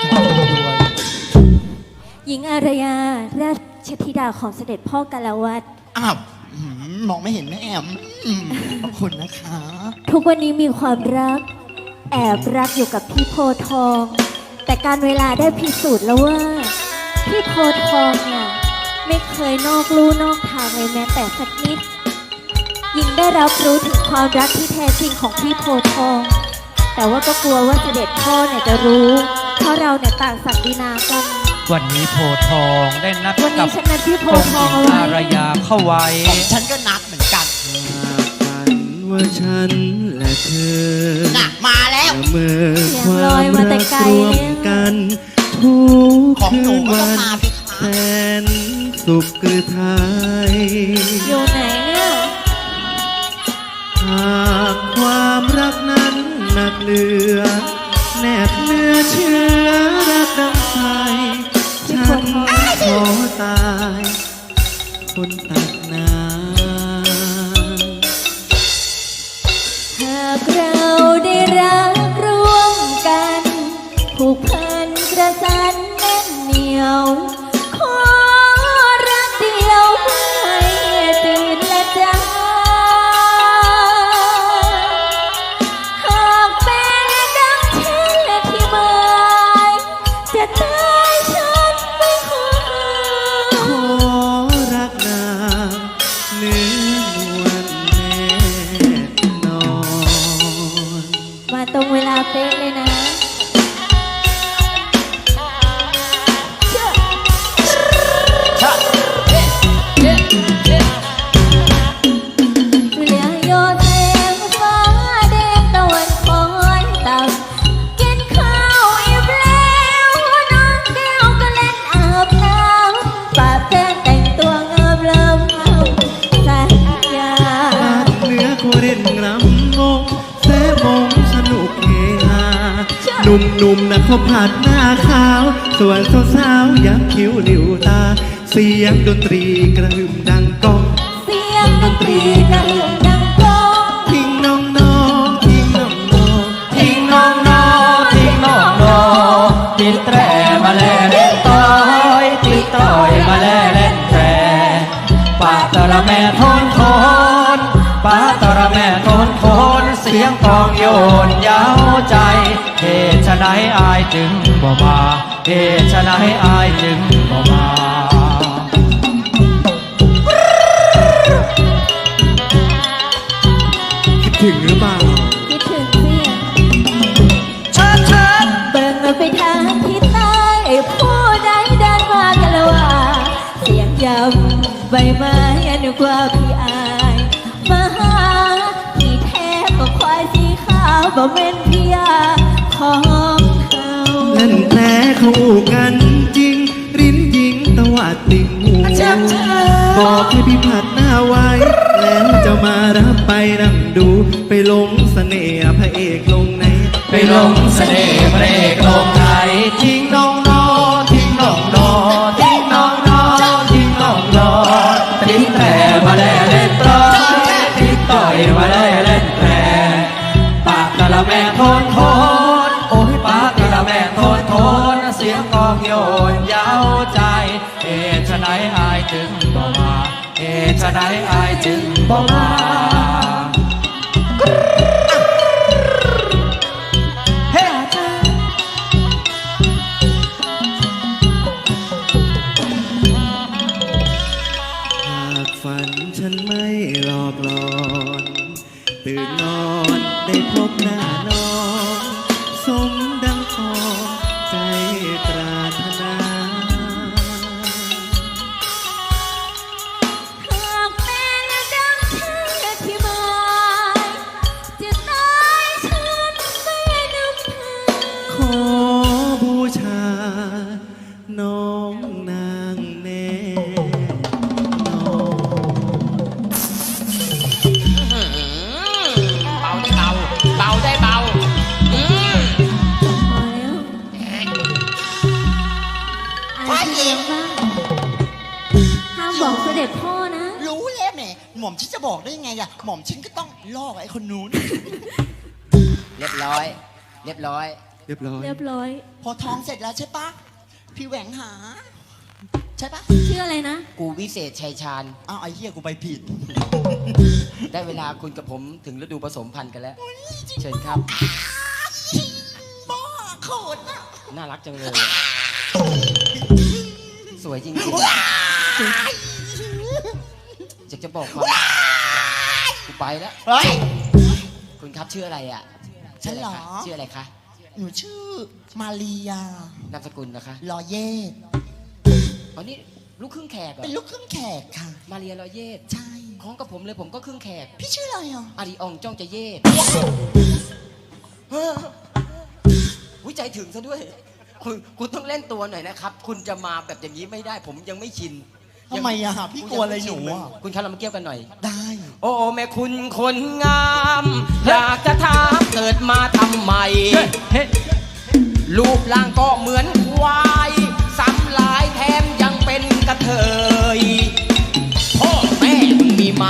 ที่ท้องด้วยหญิงอารยาราชธิดาของเสด็จพ่อกาลวัตอ้าวอืมมองไม่เห็นแม่แอมอืมขอบคุณนะคะ ทุกวันนี้มีความรัก แอบรักอยู่กับพี่โพธิ์ทอง แต่การเวลาได้พิสูจน์แล้วว่า พี่โพธิ์ทองเนี่ยไม่เคยนอกลู่นอกทางเลยแม้แต่สักนิดหญิงได้รับรู้ถึงความรักที่แท้จริงของพี่โพธิ์ทอง แต่ว่าก็กลัวว่าเสด็จพ่อเนี่ยจะรู้เพ ราะเราเนี่ยต่างศักดินากัน วันนี้โพธิ์ทองได้นัดวันกันี้บฉันนัดพี่โพองธิ์ค์ทหองญิงเอาไว้ อารยาเข้าไว้ ของฉันก็นัดเหมือนกันฝันว่าฉันและเธอน่ะมาแล้วเมื่อเสียคงลวาอยมมาแต่รักไกลรวเลมยกันทุกของคืหนูนก็ต้อวังนมาพี่แสคะนสุขกระทายอยู่ไหนเนี่ย หากความรักนั้นหนักเหลือ แนบเนื้อเชื่อ ตายคนตักน้ำหากเราได้รักร่วมกัน ผูกพันกระสันแน่นเหนียว ผัดหน้าขาว ส่วนสาวๆยักคิ้วหลิวตา เสียงดนตรีกระหึ่มดังก้องเสียงดนตรีกระหึ่มดังกลองทิ้งน้องๆทิ้งน้องๆทิ้งน้องน้องทิ้งน้องน้องติดแตรมาแลเล่นต้อยติดต้อยมาแลเล่นแตรปาตระแม่ทนทนปาตระแม่ทนทนเสียงกลองโยนเย้าใจ เหตุไฉนอายจึงบ่มาเหตุไฉนอายจึงบ่มาคิดถึงหรือเปล่าคิดถึงเสียงเชิญเชิญเบิ่งไปทางทิศใต้ผู้ใดเดินมากันละว่า เสียงยำใบไม้อันกว่าพี่อาย มาหาพี่แท้ก็ควายสีขาวบ่แม่นพี่ยา ของเขานั่นแท้เขาอู่กันจริง ริ้นยิงตวัดติ่งหูบอกให้พี่ผัดหน้าไว้ แล้วจะมารับไปนั่งดู ไปหลงเสน่ห์พระเอกลงไหน ไปลงเสน่ห์พระเอกลงไหนทิ้ง เอชะไดอายจึงบ่มาเฮ้อาจาหากฝันฉันไม่หลอกหลอน ตื่นนอน หม่หม่อมฉันจะบอกได้ยังไงอะหม่อมฉันก็ต้องล่อไอ้คนนู้น เรียบร้อย เรียบร้อย เรียบร้อยเรียบร้อย พอท้องเสร็จแล้วใช่ปะพี่แหวงหา ใช่ปะชื่ออะไรนะ กูวิเศษชัยชาญ อ้าวไอ้เหี้ยกูไปผิดได้เวลาคุณกับผมถึงฤดูผสมพันธุ์กันแล้ว เชิญครับ บ้าโคตรอะน่ารักจังเลย สวยจริงๆอยากจะบอกว่ากูไปแล้ว เฮ้ย คุณครับชื่ออะไรอะฉันเหรอ ชื่ออะไรคะหนูชื่อมาเรียนามสกุลนะคะลอเยตอ๋อนี่ลูกครึ่งแขกเหรเป็นอลูกครึ่งแขกค่ะ มาเรียรอยเยศใช่ คล้องกับผมเลยผมก็ครึ่งแขกพี่ชื่ออะไรอะอาริอองจ้องจะเยศวิจัยถึงซะด้วย คุณคุณต้องเล่นตัวหน่อยนะครับ คุณจะมาแบบอย่างนี้ไม่ได้ ผมยังไม่ชิน ทำไมอะพี่กลัวอะไรหนูอะคุณครับเรามาเกี่ยวกันหน่อย ได้ โอ้แม่คุณคนงาม อยากจะถามเกิดมาทำไมรูปร่างก็เหมือนควายซ้ำหลายแถมยังเป็นกระเทยพ่อแม่มึงมีไหม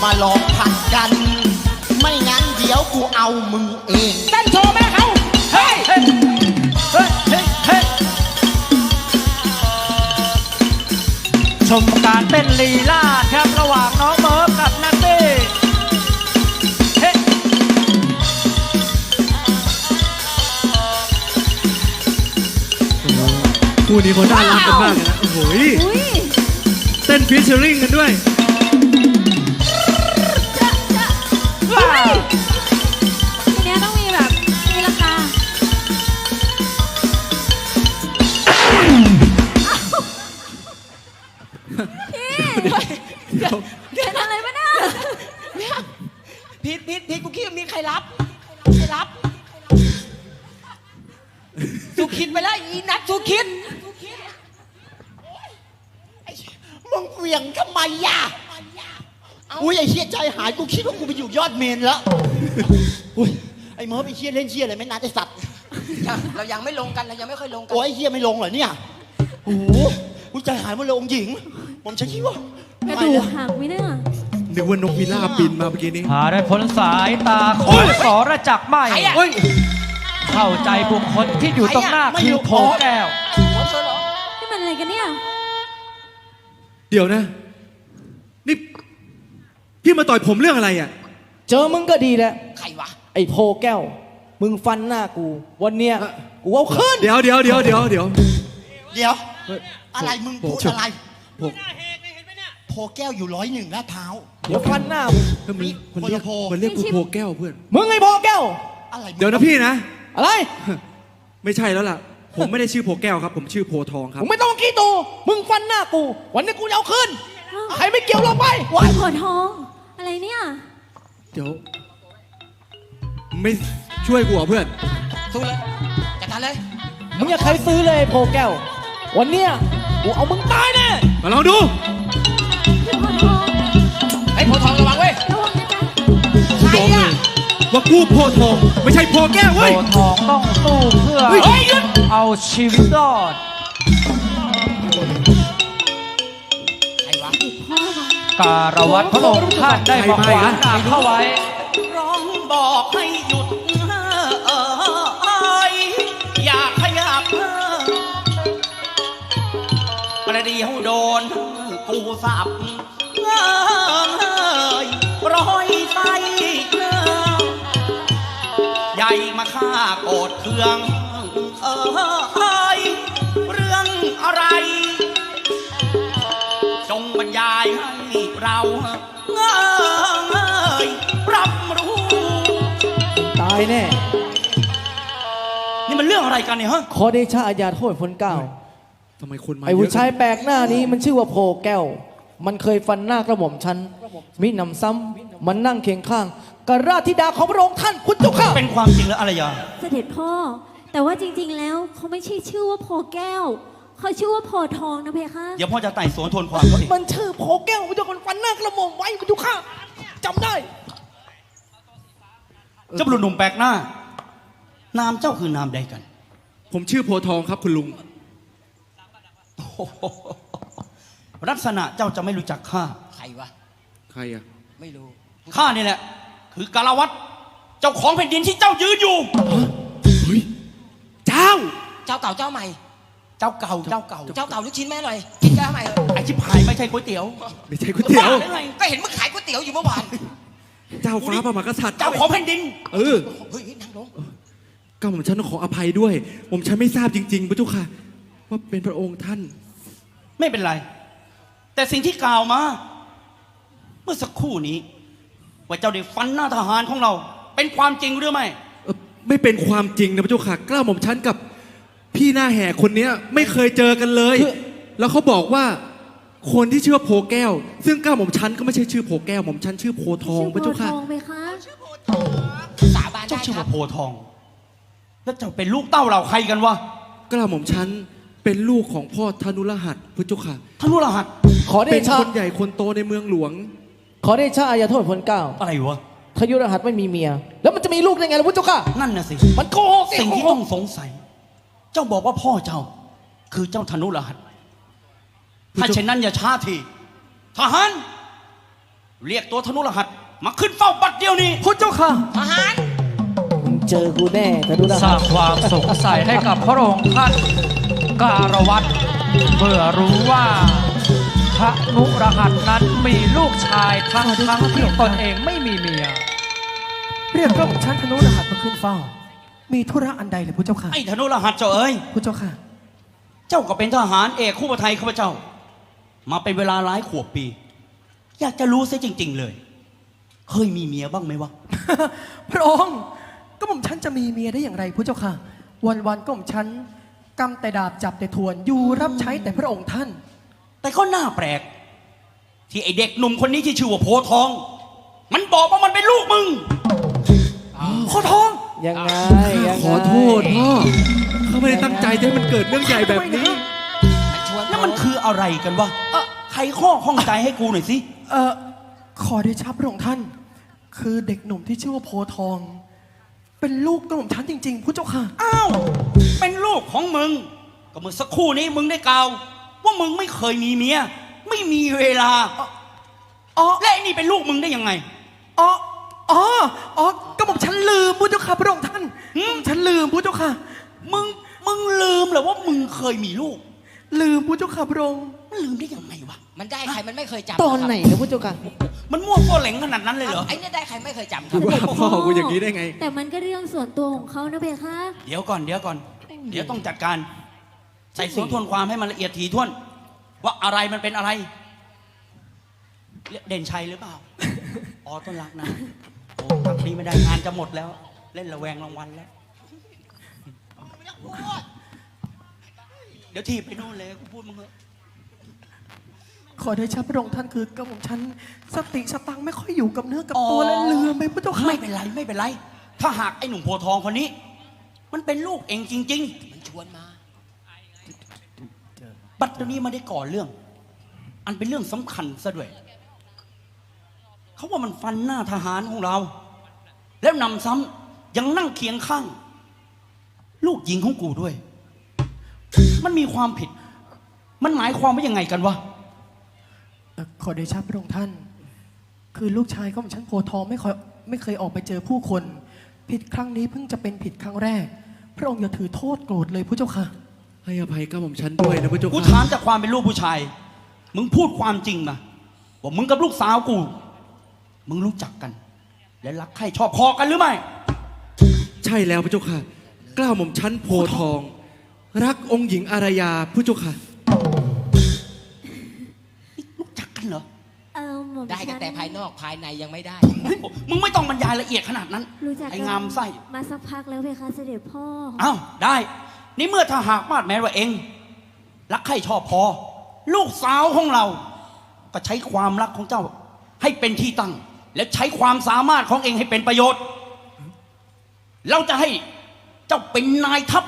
เรามาลองผัดกัน ไม่งั้นเดี๋ยวกูเอามึงเองเต้นโชว์แม่เขาเฮ้ยเฮ้ยเฮ้ยเฮ้ยเฮ้ยชมการเต้นลีลาดครับระหว่างน้องเมิร์ฟกับนัตตี้เฮ้คู่นี้เขาน่ารักกันมากเลยนะโอ้โหยอุ้ยเต้นฟิชเชอริงกันด้วย ว้ แล้วอุ้ยไอ้เมิร์ฟไอ้เชี่ยเล่นเชี่ยอะไรไม่น่าจะสัตว์ยังเรายังไม่ลงกันเรายังไม่ค่อยลงกันโอ้ยไอ้เชี่ยไม่ลงเหรอเนี่ยโอ้โหกูใจหายหมดเลยองค์หญิง ผมจะคิดว่ากระไม่ดูกแล้วหักไหมเนี่ยนึกว่านกพิราบบินมาเมื่อกี้นี้ หาได้พ้นสายตาของสรจักรไม่ใครอะ เฮ้ย เข้าใจบุคคลที่อยู่ตรงหน้าคือโพแก้ว หัวเธอเหรอนี่มันอะไรกันเนี่ย เดี๋ยวนะ นี่ พี่มาต่อยผมเรื่องอะไรอะ เจอมึงก็ดีแหละใครวะ ไอ้โพแก้ว มึงฟันหน้ากู วันเนี้ยเอ่อกูเอาขึ้นเดี๋ยวเดี๋ยวเดี๋ยวเดี๋ยวเดี๋ยวเดี๋ยวเฮ้ยอะไรมึงผมพูดผมอะไรผมโพแก้วอยู่ร้อยหนึ่งลาดพร้าวเดี๋ยวฟันหน้ามึงก็มันมันเรียกคนละโพมันเรียกกูโพแก้วเพื่อนมึงไอ้โพแก้วอะไรมึงเดี๋ยวนะพี่นะ อะไร ไม่ใช่แล้วล่ะ ผมไม่ได้ชื่อโพแก้วครับ ผมชื่อโพทองครับมึงไม่ต้องขี้ตูมึงฟันหน้ากู วันนี้กูจะเอาขึ้นใครไม่เกี่ยวลงไปวายหัวทอง อะไรเนี่ย เดี๋ยว ไม่ช่วยกูเหรอเพื่อน สู้เลยจัดการเลยมึงอย่าใครซื้อเลยไอ้โพแก้ว วันเนี้ยกูเอามึงตายแน่มาลองดูพี่หัวทองไอ้โพธิ์ทองระวังเว้ยระวังนะจ๊ะกูบอกเลยว่ากูโพทอง ไม่ใช่โพแก้วโพเว้ย ทองต้องสู้เพื่อ เฮ้ย เอาชีวิตรอด อมาการวัตรพระองค์ท่านได้มาขวางทางเข้าไว้ ร้องบอกให้หยุดเอออยากขยับประเดี๋ยวโดนกูสับร้อยไส้ใหญ่มาฆ่าโกรธเคือง รื่องอะไรจงบรรยายให้เราเงยรับรู้ตายแน่ นี่มันเรื่องอะไรกันเนี่ยฮะขอเดชะอาญาโทษผลเกล้าทำไมคนมาไอ้เยผู้อะชายแปลกหน้านี้มันชื่อว่าโพแก้ว มันเคยฟันหน้ากระหม่อมฉันมิหนำซ้ำมันนั่งเคียงข้างกบราชธิดาของพระองค์ท่านพุทธเจ้าข้าเป็นความจริงแล้วอารยาเสด็จพ่อ แต่ว่าจริงๆแล้วเขาไม่ใช่ชื่อว่าโพแก้ว เขาชื่อว่าโพทองนะเพคะ เดี๋ยวพ่อจะไต่สวนทวนความเขาเองมันชื่อโพแก้วพุทธเจ้าคนฟันหน้ากระหม่อมไว้พุทธเจ้าข้าจำได้เจ้าบุรุษหนุ่มแปลกหน้า นามเจ้าคือนามใดกัน ผมชื่อโพธิ์ทองครับคุณลุง โอ้โหลักษณะเจ้าจะไม่รู้จักข้า ใครวะ ใครอะไม่รู้ ข้านี่แหละ คือกาลวัตเจ้าของแผ่นดินที่เจ้ายืนอยู่ เฮ้ย เจ้า เจ้าเก่าเจ้าใหม่ เจ้าเก่าเจ้าเก่าเจ้าเก่าลูกชิ้นแม่หน่อย กินแก้วใหม่เถอะไอชิบหายไม่ใช่ก๋วยเตี๋ยว ไม่ใช่ก๋วยเตี๋ยว บ้าหรือไงก็เห็นมึงขายก๋วยเตี๋ยวอยู่เมื่อวานเจ้าฟ้าประมากษัตริย์เจ้าของแผ่นดินเออเฮ้ยนั่งลงก็ผมฉันต้องขออภัยด้วย ผมฉันไม่ทราบจริงๆพระเจ้าค่ะ ว่าเป็นพระองค์ท่าน ไม่เป็นไร แต่สิ่งที่กล่าวมา เมื่อสักครู่นี้ ว่าเจ้าได้ฟันหน้าทหารของเรา เป็นความจริงหรือไม่ เอ่อไม่เป็นความจริงนะพระเจ้าค่ะกล้าหม่อมฉันกับ พี่หน้าแห่คนเนี้ยไม่เคยเจอกันเลยคือแล้วเขาบอกว่าคนที่ชื่อว่าโพแก้ว ซึ่งกล้าหม่อมฉันก็ไม่ใช่ชื่อโพแก้วหม่อมฉันชื่อโพทองชื่อพระเจ้าโพค่ะทองไหมคะสาบานเจ้าได้ชื่อครัว่าบโพธิ์ทอง แล้วเจ้าเป็นลูกเต้าเราใครกันวะกล้าหม่อมฉันเป็นลูกของพ่อธนุรหัสพระเจ้าค่ะ ท่านรู้รหัสขอเดเป็นชะคนใหญ่คนโตในเมืองหลวง ขอเดชะอาญาโทษผลเกล้าอะไรวะ ทยุรหัสไม่มีเมีย แล้วมันจะมีลูกได้ไงล่ะพุทธเจ้าข้านั่นน่ะสิ มันโกหกสิ่งที่โกหต้กองสงสัย เจ้าบอกว่าพ่อเจ้า คือเจ้าธนุรหัสถ้าเช่นนั้นอย่าช้าทีทหาร เรียกตัวธนุรหัส มาขึ้นเฝ้าบัดเดียวนี้พุทธเจ้าข้าทหาร มึงเจอกูแน่ทยุรสหัร้าสงความสงสัยให้กับพระองค์ท่านการวัตรเมื่อรู้ว่าพระนุรหัสนั้นมีลูกชายทั้งทั้งที่ตนเองไม่มีเมีย เรียกพระองค์ชั้นธนุรหัสมาขึ้นเฝ้า มีธุระอันใดเลยพระเจ้าค่ะ ไอ้ธนุรหัสเจ้าเอ้ย พระเจ้าค่ะ เจ้าก็เป็นทหารเอกคู่พระไทยข้าพเจ้า มาเป็นเวลาหลายขวบปี อยากจะรู้ซะจริง ๆ เลย เคยมีเมียบ้างไหมวะ พระองค์ก็หม่อมฉันจะมีเมียได้อย่างไรพระเจ้าค่ะ วันวันๆก็หม่อมฉันกำแต่ดาบจับแต่ทวนอยู่รับใช้แต่พระองค์ท่าน แต่ก็น่าแปลก ที่ไอเด็กหนุ่มคนนี้ที่ชื่อว่าโพธิ์ทอง มันบอกว่ามันเป็นลูกมึง จจะให้มันเกิดเรื่องใหญ่แบบนี้มันชวนแล้วมันคืออะไรกันวะใครข้อข้องใจให้กูหน่อยสิ เออขอเดชะพระองค์ท่าน คือเด็กหนุ่มที่ชื่อว่าโพธิ์ทอง เป็นลูกกระหม่อมฉันจริงๆพระเจ้าค่ะ อ้าว เป็นลูกของมึง ก็เมื่อสักครู่นี้มึงได้กล่าว ว่ามึงไม่เคยมีเมีย ไม่มีเวลา อ๋อ และไอ้นี่เป็นลูกมึงได้ยังไง อ๋อ อ๋อ อ๋อกระหม่อมฉันลืมพระเจ้าค่ะพระองค์ท่าน หืมกระหม่อมฉันลืมพระเจ้าค่ะ มึง มึงลืม เหรอว่ามึงเคยมีลูก ลืมพระเจ้าค่ะพระองค์มันลืมได้ยังไงวะ มันได้ใครมันไม่เคยจำตอนไหนนะพุทธเจ้าข้ามันมั่วตัวเหลงขนาดนั้นเลยเหรอ ไอ้เนี่ยได้ใครไม่เคยจำครัคืบอว่าพ่อกูอย่างนี้ได้ไง แต่มันก็เรื่องส่วนตัวของเขานะเพคะ เดี๋ยวก่อนเดี๋ยวก่อน เดี๋ยวต้องจัดการ ใส่สวนทวนความให้มันละเอียดถี่ถ้วน ว่าอะไรมันเป็นอะไรเรียกเด่นชัยหรือเปล่า อ๋อต้นรักนะโอ้พักนี้ไม่ได้งานจะหมดแล้ว เล่นระแวงรางวัลแล้ว เดี๋ยวทีบไปนู่นเลยกูพูดมึงเถอะขอเดชะพระองค์ท่านคือกระหม่อมฉันสติสตังค์ไม่ค่อยอยู่กับเนื้อกับตัวและลืมไปพระเจ้าค่ะไม่เป็นไรไม่เป็นไร ถ้าหากไอ้หนุ่มโพธิ์ทองคนนี้ มันเป็นลูกเองจริงมันชวนมาๆบัตรนี้มาได้ก่อเรื่อง อันเป็นเรื่องสำคัญซะด้วยเขาว่ามันฟันหน้าทหารของเรา แล้วนำซ้ำยังนั่งเคียงข้าง ลูกหญิงของกูด้วย มันมีความผิด มันหมายความว่ายังไงกันวะ เอ่อขอเดชะพระองค์ท่าน คือลูกชายก็ของฉันโพธิ์ทองไม่เคยไม่เคยออกไปเจอผู้คน ผิดครั้งนี้เพิ่งจะเป็นผิดครั้งแรก พระองค์อย่าถือโทษโกรธเลยพระเจ้าค่ะ ให้อภัยกล้าหม่อมฉันด้วยนะพระเจ้ากูค่ะถามจากความเป็นลูกผู้ชาย มึงพูดความจริงมาว่ามึงกับลูกสาวกู มึงรู้จักกัน และรักใครชอบพอกันหรือไม่ ใช่แล้วพระเจ้าค่ะกล้าหม่อมฉันโพธิ์ทอง รักองค์หญิงอารยาพระเจ้าค่ะ รู้จักกันกันเหรอ เออหม่อมได้ฉักันแต่ภายนอกภายในยังไม่ได้ มึงไม่ต้องบรรยายละเอียดขนาดนั้น รู้จักไอ้กันงามไส้ มาสักพักแล้วเพคะเสด็จพ่อ อ้าวได้ นี่เมื่อถ้าหากมาดแม้ว่าเอง รักใครชอบพอ ลูกสาวของเรา ก็ใช้ความรักของเจ้า ให้เป็นที่ตั้ง และใช้ความสามารถของเองให้เป็นประโยชน์ เราจะให้เจ้าเป็นนายทัพ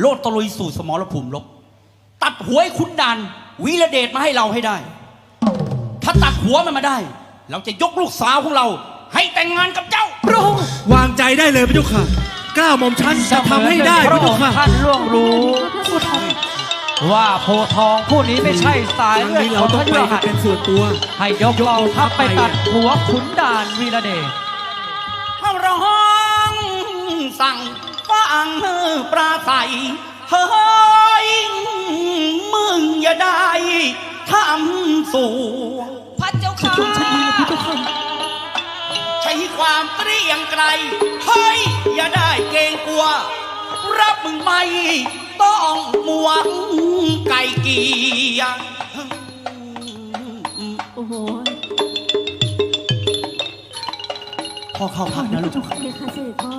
โลดตะลุยสู่สมรภูมิรบตัดหัวไอ้คุณดานวีระเดชมาให้เราให้ได้ ถ้าตัดหัวมันมาได้ เราจะยกลูกสาวของเรา ให้แต่งงานกับเจ้าพระองค์วางใจได้เลยพระเจ้าค่ะกล้าหม่อมฉันจะทำให้ได้พระเจ้าค่ะท่านล่วงรู้ ว่าโพธิ์ทองผู้นี้ไม่ใช่สายครั้งเลือดนี้ขเราองต้พองระไปยุกัหันดเป็นส่วนตัว ให้ยกกองทัพไปตัดหัวขุนด่านวีระเดชเขาร้องสั่ง ฟังปราศัยเฮ้ยมึงอย่าได้ทำสู่พระเจ้าค่ะใช้ความเกรียงไกรเฮ้ยอย่าได้เกรงกลัว รับมึงไม่ต้องมวงไก่เกียร์โอ้โหพ่อเข้าพักนะลูกเพคะเสด็จพ่อ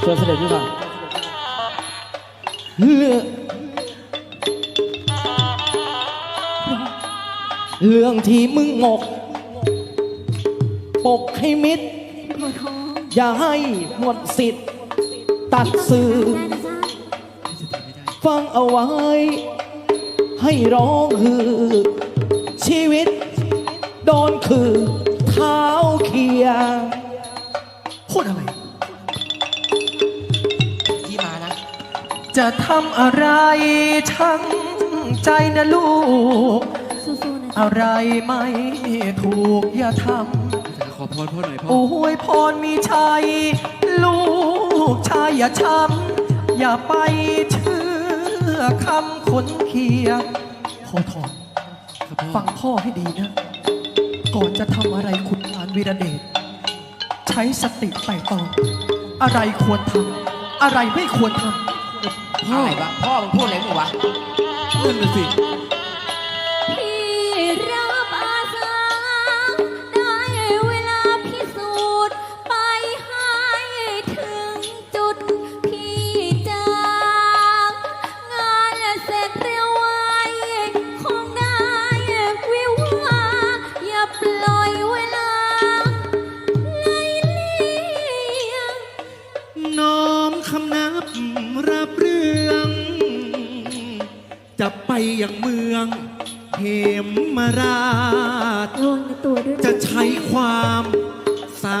เชิญเสด็จพี่ค่ะเรื่องเรื่องที่มึงหมก ปกให้มิดองอย่าให้หมดสิทธิ์ ตัดสื่อ ได้นะจ๊ะฟังเอาไว้ ให้ร้องฮือ ชีวิต โดนคือเท้าเคียง จะทำอะไรช่างใจนะลูก สู้ๆนะจ๊ะอะไรไม่ถูกอย่าทขอพรพ่อหน่อยำพ่อ โอ้ยพรมีชัย ลูกชายอย่าช้ำอย่าไปเชื่อคำคนเคียงพอทองครับพ่อ ฟังพ่อให้ดีนะ ก่อนจะทำอะไรขุนลานวีระเดชใช้สติไต่ตอง อะไรควรทำอะไรไม่ควรทำ อะไรวะพ่อมึงพูดอะไรมึงวะนั่นน่ะสิ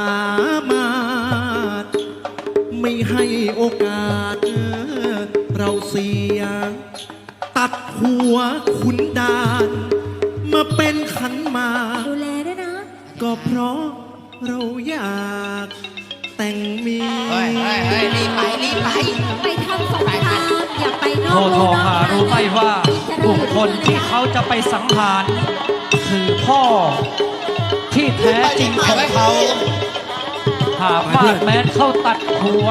ามารถ ไม่ให้โอกาส เราเสีย ตัดหัวขุนดาน มาเป็นขันหมากดูแลด้วยนะ ก็เพราะเราอยากแต่งเมียเฮ้ยเฮ้ยเฮ้ยรีบไปรีบไป ไปทำสงครามอย่าไปนอโพกธิ์ทลู่องนอกหาทางรู้ไหมว่าจะบุเดิคนคลที่เขาจะไปสังหารคือพ่อที่แท้จริงของเขา หาฟาดแม้เข้าตัดหัว